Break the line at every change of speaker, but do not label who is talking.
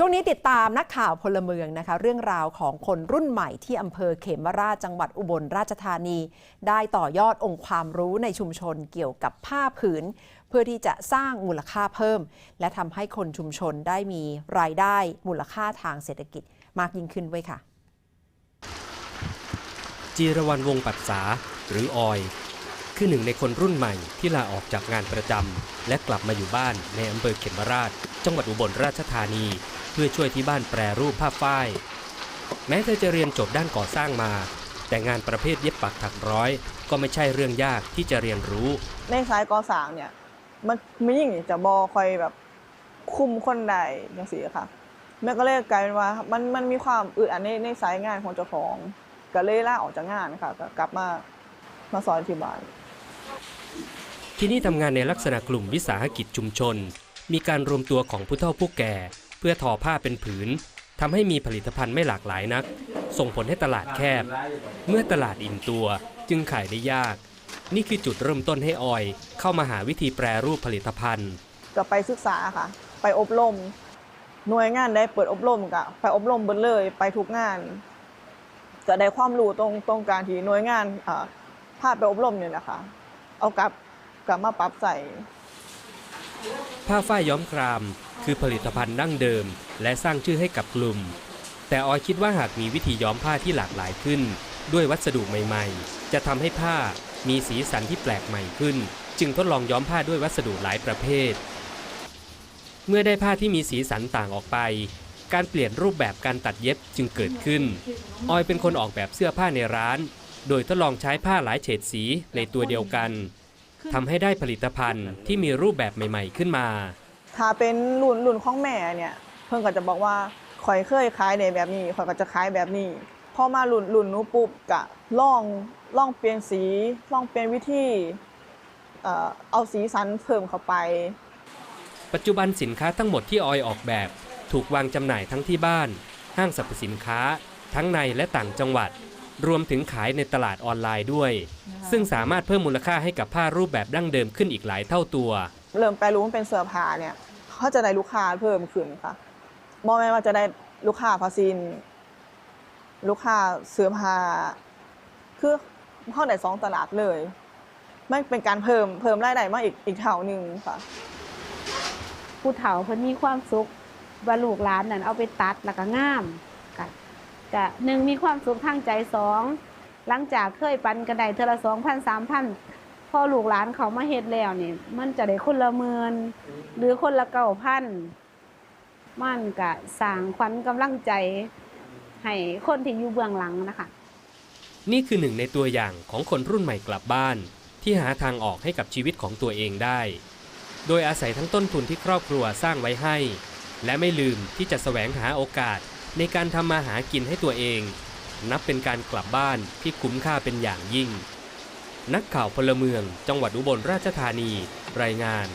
ช่วงนี้ติดตามนักข่าวพลเมืองนะคะ เรื่องราวของคนรุ่นใหม่ที่อำเภอเขมราชจังหวัดอุบลราชธานี ได้ต่อยอดองค์ความรู้ในชุมชนเกี่ยวกับผ้าผืน เพื่อที่จะสร้างมูลค่าเพิ่ม และทำให้คนชุมชนได้มีรายได้มูลค่าทางเศรษฐกิจมากยิ่งขึ้นไว้ค่ะ
จีรวรรณวงศ์ปัตษาหรือออย คือหนึ่งในคนรุ่นใหม่ที่ลาออกจากงานประจำและกลับมาอยู่บ้านในอำเภอเขมราช จังหวัดอุบลราชธานี พื่อช่วยที่บ้านแปรรูปผ้าฝ้าย แม้เธอจะเรียนจบด้านก่อสร้างมา แต่งานประเภทเย็บปักถักร้อย ก็ไม่ใช่เรื่องยากที่จะเรียนรู้
ในสายก่อสร้างเนี่ย มันไม่ยิ่งจะบอคอยแบบคุมคนใดจังซี่ค่ะแม่ก็เลยกลายเป็นว่ามันมันมีความอึดอัดในในสายงานของเจ้าของก็เลยลาออกจากงานค่ะก็กลับมามาสอนที่บ้าน
ที่นี่ทำงานในลักษณะกลุ่มวิสาหกิจชุมชน มีการรวมตัวของผู้เฒ่าผู้แก่ เพื่อทอผ้าเป็นผืนทำให้มีผลิตภัณฑ์ไม่หลากหลายนัก ส่งผลให้ตลาดแคบ เมื่อตลาดอิ่มตัวจึงขายได้ยาก นี่คือจุดเริ่มต้นให้ออย เข้ามาหาวิธีแปรรูปผลิตภัณฑ์
ก็ไปศึกษาค่ะ ไปอบรม หน่วยงานได้เปิดอบรมก็ไปอบรมเบิดเลยไปทุกงานก็ได้ความรู้ตรงตรงการที่หน่วยงานอ่าพาไปอบรมเนี่ยนะคะ เอากลับกลับมาปรับใส่
ผ้าฝ้ายย้อมคราม คือผลิตภัณฑ์ดั้งเดิม และสร้างชื่อให้กับกลุ่ม แต่ออยคิดว่าหากมีวิธีย้อมผ้าที่หลากหลายขึ้น ด้วยวัสดุใหม่ๆ จะทำให้ผ้ามีสีสันที่แปลกใหม่ขึ้น จึงทดลองย้อมผ้าด้วยวัสดุหลายประเภท เมื่อได้ผ้าที่มีสีสันต่างออกไป การเปลี่ยนรูปแบบการตัดเย็บจึงเกิดขึ้น ออยเป็นคนออกแบบเสื้อผ้าในร้าน โดยทดลองใช้ผ้าหลายเฉดสีในตัวเดียวกัน ทำให้ได้ผลิตภัณฑ์ที่มีรูปแบบใหม่ ๆ ขึ้นมา
ถ้าเป็นรุ่นรุ่นของแม่เนี่ย เพิ่นก็จะบอกว่าข่อยเคยขายในแบบนี้ข่อยก็จะขายแบบนี้พอมารุ่นรุ่นหนู้ปุ๊บกะลองลองเปลี่ยนสีลองเปลี่ยนวิธีเอ่อเอาสีสันเพิ่มเข้าไป
ปัจจุบันสินค้าทั้งหมดที่ออยออกแบบ ถูกวางจำหน่ายทั้งที่บ้าน ห้างสรรพสินค้า ทั้งในและต่างจังหวัด รวมถึงขายในตลาดออนไลน์ด้วย ซึ่งสามารถเพิ่มมูลค่าให้กับผ้ารูปแบบดั้งเดิมขึ้นอีกหลายเท่าตัว
เริ่มแปลรู้มันเป็นเสื้อผ้าเนี่ยเขาจะได้ลูกค้าเพิ่มขึ้นค่ะบอแม่นว่าจะได้ลูกค้าพาซินลูกค้าเสื้อผ้าคือเข้าได้สองตลาดเลยมันเป็นการเพิ่มเพิ่มรายได้มาอีกอีกเท่าหนึ่งค่ะ
ผู้เฒ่าเพิ่นมีความสุขว่าลูกหลานนั่นเอาไปตัดแล้วก็งาม กะหนึ่งมีความสุขทางใจสองหลังจากเคยปันกันไดเทอละสองพันสามพันพอลูกหลานเขามาเฮ็ดแล้วนี่ มันจะได้คนละหมื่นหรือคนละเก้าพันมันกะสร้างขวัญกำลังใจ ให้คนที่อยู่เบื้องหลังนะคะ
นี่คือหนึ่งในตัวอย่างของคนรุ่นใหม่กลับบ้าน ที่หาทางออกให้กับชีวิตของตัวเองได้ โดยอาศัยทั้งต้นทุนที่ครอบครัวสร้างไว้ให้ และไม่ลืมที่จะแสวงหาโอกาส ในการทำมาหากินให้ตัวเอง นับเป็นการกลับบ้านที่คุ้มค่าเป็นอย่างยิ่ง นักข่าวพลเมืองจังหวัดอุบลราชธานี รายงาน